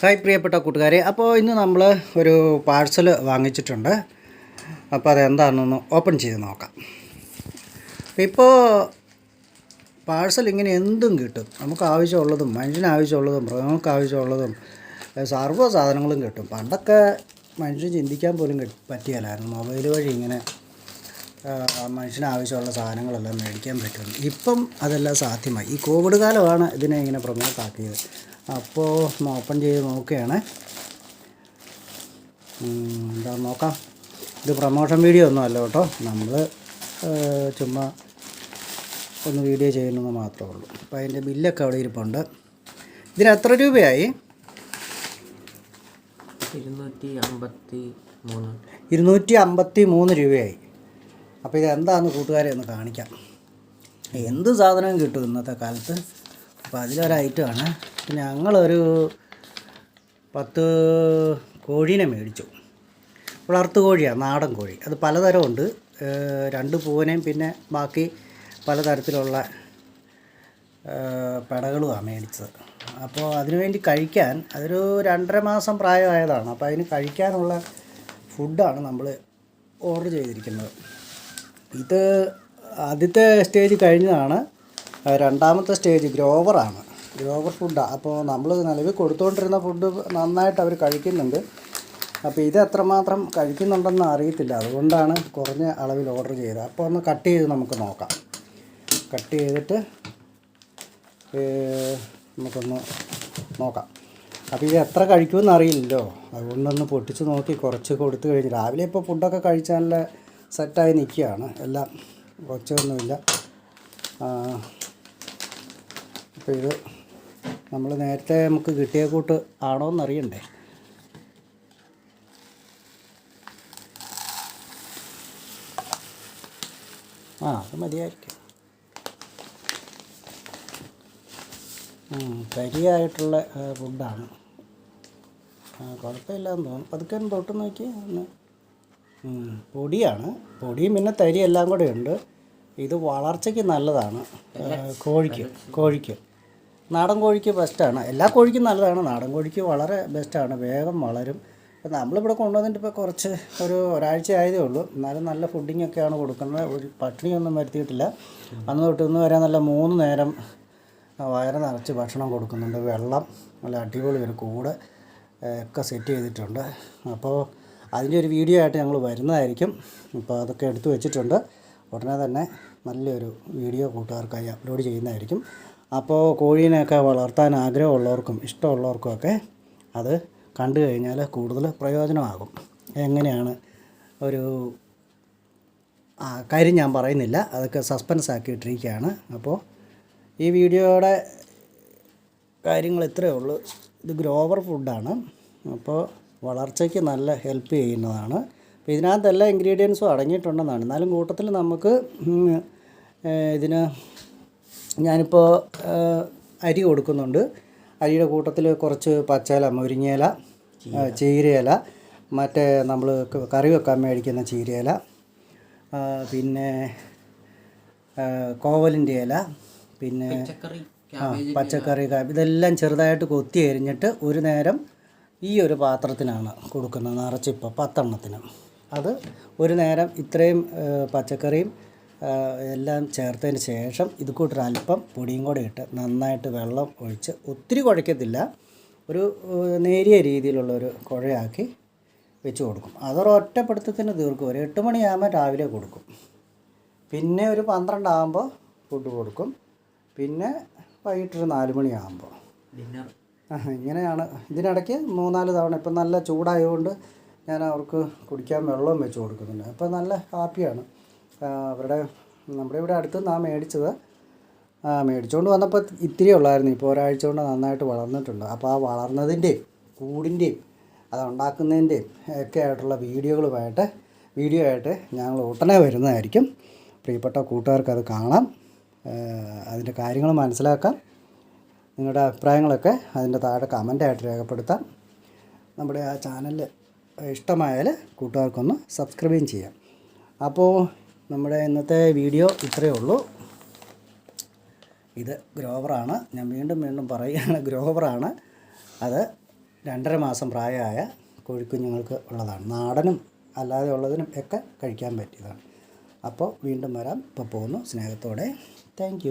Hi പ്രിയപ്പെട്ട കൂട്ടുകാരെ അപ്പോൾ ഇന്ന് നമ്മൾ ഒരു പാഴ്സൽ വാങ്ങിച്ചിട്ടുണ്ട്. അപ്പോൾ അതെന്താണെന്നൊന്ന് ഓപ്പൺ ചെയ്ത് നോക്കാം. ഇപ്പോൾ പാഴ്സൽ ഇങ്ങനെ എന്തും കിട്ടും. നമുക്ക് ആവശ്യമുള്ളതും മനുഷ്യന് ആവശ്യമുള്ളതും മൃഗങ്ങൾക്ക് ആവശ്യമുള്ളതും സർവ സാധനങ്ങളും കിട്ടും. പണ്ടൊക്കെ മനുഷ്യൻ ചിന്തിക്കാൻ പോലും പറ്റിയാലായിരുന്നു മൊബൈൽ വഴി ഇങ്ങനെ മനുഷ്യനാവശ്യമുള്ള സാധനങ്ങളെല്ലാം മേടിക്കാൻ പറ്റും. ഇപ്പം അതെല്ലാം സാധ്യമായി. ഈ കോവിഡ് കാലമാണ് ഇതിനെ ഇങ്ങനെ പ്രൊമോട്ട് അപ്പോൾ ഓപ്പൺ ചെയ്ത് നോക്കുകയാണ്. എന്താ നോക്കാം. ഇത് പ്രമോഷൻ വീഡിയോ ഒന്നും അല്ല കേട്ടോ. നമ്മൾ ചുമ്മാ ഒന്ന് വീഡിയോ ചെയ്യുന്നത് മാത്രമേ ഉള്ളൂ. അപ്പോൾ അതിന്റെ ബില്ലൊക്കെ അവിടെ ഇരിപ്പുണ്ട്. ഇതിന് എത്ര രൂപയായി? ഇരുന്നൂറ്റി അമ്പത്തി മൂന്ന് ഇരുന്നൂറ്റി അമ്പത്തി മൂന്ന് രൂപയായി. അപ്പോൾ ഇത് എന്താണെന്ന് കൂട്ടുകാരെ ഒന്ന് കാണിക്കാം. എന്ത് സാധനവും കിട്ടും ഇന്നത്തെ കാലത്ത്? അപ്പോൾ അതിലൊരു ഐറ്റമാണ് ഞങ്ങളൊരു പത്ത് കോഴീനെ മേടിച്ചു. വളർത്തു കോഴിയാണ് നാടൻ കോഴി. അത് പലതരമുണ്ട്. രണ്ട് പൂവനെയും പിന്നെ ബാക്കി പലതരത്തിലുള്ള പെടകളുമാണ് മേടിച്ചത്. അപ്പോൾ അതിനുവേണ്ടി കഴിക്കാൻ അതൊരു രണ്ടര മാസം പ്രായമായതാണ്. അപ്പോൾ അതിന് കഴിക്കാനുള്ള ഫുഡാണ് നമ്മൾ ഓർഡർ ചെയ്തിരിക്കുന്നത്. ഇത് ആദ്യത്തെ സ്റ്റേജ് കഴിഞ്ഞതാണ്. രണ്ടാമത്തെ സ്റ്റേജ് ഗ്രോവറാണ്. ഗ്രോവർ ഫുഡാണ് അപ്പോൾ നമ്മൾ നിലവിൽ കൊടുത്തുകൊണ്ടിരുന്ന ഫുഡ് നന്നായിട്ട് അവർ കഴിക്കുന്നുണ്ട്. അപ്പോൾ ഇത് എത്രമാത്രം കഴിക്കുന്നുണ്ടെന്ന് അറിയത്തില്ല. അതുകൊണ്ടാണ് കുറഞ്ഞ അളവിൽ ഓർഡർ ചെയ്തത്. അപ്പോൾ ഒന്ന് കട്ട് ചെയ്ത് നമുക്ക് നോക്കാം. കട്ട് ചെയ്തിട്ട് നമുക്കൊന്ന് നോക്കാം. അപ്പോൾ ഇത് എത്ര കഴിക്കുമെന്ന് അറിയില്ലല്ലോ. അതുകൊണ്ടൊന്ന് പൊട്ടിച്ച് നോക്കി കുറച്ച് കൊടുത്തു കഴിഞ്ഞ്. രാവിലെ ഇപ്പോൾ ഫുഡൊക്കെ കഴിച്ച് നല്ല സെറ്റായി നിൽക്കുകയാണ്. എല്ലാം കുറച്ചൊന്നുമില്ല അപ്പോൾ ഇത് നമ്മൾ നേരത്തെ നമുക്ക് കിട്ടിയ കൂട്ട് ആണോ എന്നറിയണ്ടേ? ആ അത് മതിയായിരിക്കും. കരിയായിട്ടുള്ള ഫുഡാണ്. ആ, കുഴപ്പമില്ലാന്ന് തോന്നുന്നു. പതുക്കെ തൊട്ട് നോക്കി ഒന്ന്. പൊടിയാണ്. പൊടിയും പിന്നെ തരി എല്ലാം കൂടെ ഉണ്ട്. ഇത് വളർച്ചയ്ക്ക് നല്ലതാണ്. കോഴിക്ക് കോഴിക്ക്. നാടൻ കോഴിക്ക് ബെസ്റ്റാണ് എല്ലാ കോഴിക്കും നല്ലതാണ്. നാടൻ കോഴിക്ക് വളരെ ബെസ്റ്റാണ് വേഗം വളരും. ഇപ്പം നമ്മളിവിടെ കൊണ്ടുവന്നിട്ട് ഇപ്പോൾ കുറച്ച് ഒരു ഒരാഴ്ച ആയതേ ഉള്ളൂ. എന്നാലും നല്ല ഫുഡിങ് ഒക്കെയാണ് കൊടുക്കുന്നത്. ഒരു പട്ടിണിയൊന്നും വരുത്തിയിട്ടില്ല. അന്ന് തൊട്ട് ഇന്ന് വരെ നല്ല മൂന്ന് നേരം വയറ് നിറച്ച് ഭക്ഷണം കൊടുക്കുന്നുണ്ട്. വെള്ളം നല്ല അടിപൊളി ഒരു കൂട് ഒക്കെ സെറ്റ് ചെയ്തിട്ടുണ്ട്. അപ്പോൾ അതിന്റെ ഒരു വീഡിയോ ആയിട്ട് ഞങ്ങൾ വരുന്നതായിരിക്കും. അപ്പോൾ അതൊക്കെ എടുത്തു വെച്ചിട്ടുണ്ട്. ഉടനെ തന്നെ നല്ലൊരു വീഡിയോ കൂട്ടുകാർക്കായി അപ്ലോഡ് ചെയ്യുന്നതായിരിക്കും. അപ്പോൾ കോഴീനെയൊക്കെ വളർത്താൻ ആഗ്രഹമുള്ളവർക്കും ഇഷ്ടമുള്ളവർക്കുമൊക്കെ അത് കണ്ടു കഴിഞ്ഞാൽ കൂടുതൽ പ്രയോജനമാകും. എങ്ങനെയാണ് ഒരു കാര്യം ഞാൻ പറയുന്നില്ല. അതൊക്കെ സസ്പെൻസ് ആക്കിയിട്ടിരിക്കുകയാണ്. അപ്പോൾ ഈ വീഡിയോയുടെ കാര്യങ്ങൾ ഇത്രയേ ഉള്ളൂ. ഇത് ഗ്രോവർ ഫുഡാണ്. അപ്പോൾ വളർച്ചയ്ക്ക് നല്ല ഹെൽപ്പ് ചെയ്യുന്നതാണ്. അപ്പോൾ ഇതിനകത്ത് എല്ലാ ഇൻഗ്രീഡിയൻസും അടങ്ങിയിട്ടുണ്ടെന്നാണ്. എന്നാലും കൂട്ടത്തിൽ നമുക്ക് ഇതിന് ഞാനിപ്പോൾ അരി കൊടുക്കുന്നുണ്ട്. അരിയുടെ കൂട്ടത്തിൽ കുറച്ച് പച്ചയില മുരിങ്ങയില ചീരയില. മറ്റേ നമ്മൾ കറി വെക്കാൻ മേടിക്കുന്ന ചീരയില പിന്നെ കോവലിന്റെ ഇല പിന്നെ പച്ചക്കറി ആ പച്ചക്കറി ഇതെല്ലാം ചെറുതായിട്ട് കൊത്തി എരിഞ്ഞിട്ട് ഒരു നേരം ഈ ഒരു പാത്രത്തിനാണ് കൊടുക്കുന്നത് നിറച്ചിപ്പോൾ പത്തെണ്ണത്തിന്. അത് ഒരു നേരം ഇത്രയും പച്ചക്കറിയും എല്ലാം ചേർത്തതിന് ശേഷം ഇത് കൂട്ടൊരു അല്പം പൊടിയും കൂടെ ഇട്ട് നന്നായിട്ട് വെള്ളം ഒഴിച്ച് ഒത്തിരി കുഴക്കത്തില്ല. ഒരു നേരിയ രീതിയിലുള്ള ഒരു കുഴയാക്കി വെച്ച് കൊടുക്കും. അതൊരു ഒറ്റപ്പെടുത്തത്തിന് തീർക്കും. ഒരു എട്ട് മണിയാകുമ്പോൾ രാവിലെ കൊടുക്കും. പിന്നെ ഒരു പന്ത്രണ്ടാകുമ്പോൾ ഫുഡ് കൊടുക്കും. പിന്നെ വൈകിട്ടൊരു നാല് മണിയാകുമ്പോൾ ഇങ്ങനെയാണ്. ഇതിനിടയ്ക്ക് മൂന്നാൽ തവണ ഇപ്പം നല്ല ചൂടായതുകൊണ്ട് ഞാൻ അവർക്ക് കുടിക്കാൻ വെള്ളവും വെച്ച് കൊടുക്കുന്നുണ്ട്. അപ്പോൾ നല്ല ഹാപ്പിയാണ്. അവരുടെ നമ്മുടെ ഇവിടെ അടുത്ത് നാം മേടിച്ചത്. മേടിച്ചുകൊണ്ട് വന്നപ്പോൾ ഇത്തിരി ഉള്ളായിരുന്നു. ഇപ്പോൾ ഒരാഴ്ച കൊണ്ട് നന്നായിട്ട് വളർന്നിട്ടുണ്ട്. അപ്പോൾ ആ വളർന്നതിന്റെയും കൂടിന്റെയും അത് ഉണ്ടാക്കുന്നതിന്റെയും ഒക്കെ ആയിട്ടുള്ള വീഡിയോകളുമായിട്ട് വീഡിയോ ആയിട്ട് ഞങ്ങൾ ഉടനെ വരുന്നതായിരിക്കും. പ്രിയപ്പെട്ട കൂട്ടുകാർക്ക് അത് കാണാം. അതിന്റെ കാര്യങ്ങൾ മനസ്സിലാക്കാം. നിങ്ങളുടെ അഭിപ്രായങ്ങളൊക്കെ അതിന്റെ താഴെ കമന്റായിട്ട് രേഖപ്പെടുത്താം. നമ്മുടെ ആ ചാനൽ ഇഷ്ടമായാൽ കൂട്ടുകാർക്കൊന്ന് സബ്സ്ക്രൈബും ചെയ്യാം. അപ്പോൾ നമ്മുടെ ഇന്നത്തെ വീഡിയോ ഇത്രയേ ഉള്ളൂ. ഇത് ഗ്രോവറാണ്. ഞാൻ വീണ്ടും വീണ്ടും പറയുകയാണ് ഗ്രോവറാണ്. അത് രണ്ടര മാസം പ്രായമായ കോഴിക്കുഞ്ഞുങ്ങൾക്ക് ഉള്ളതാണ്. നാടനും അല്ലാതെ ഉള്ളതിനും ഒക്കെ കഴിക്കാൻ പറ്റിയതാണ്. അപ്പോൾ വീണ്ടും വരാം. ഇപ്പോൾ പോകുന്നു. സ്നേഹത്തോടെ. താങ്ക്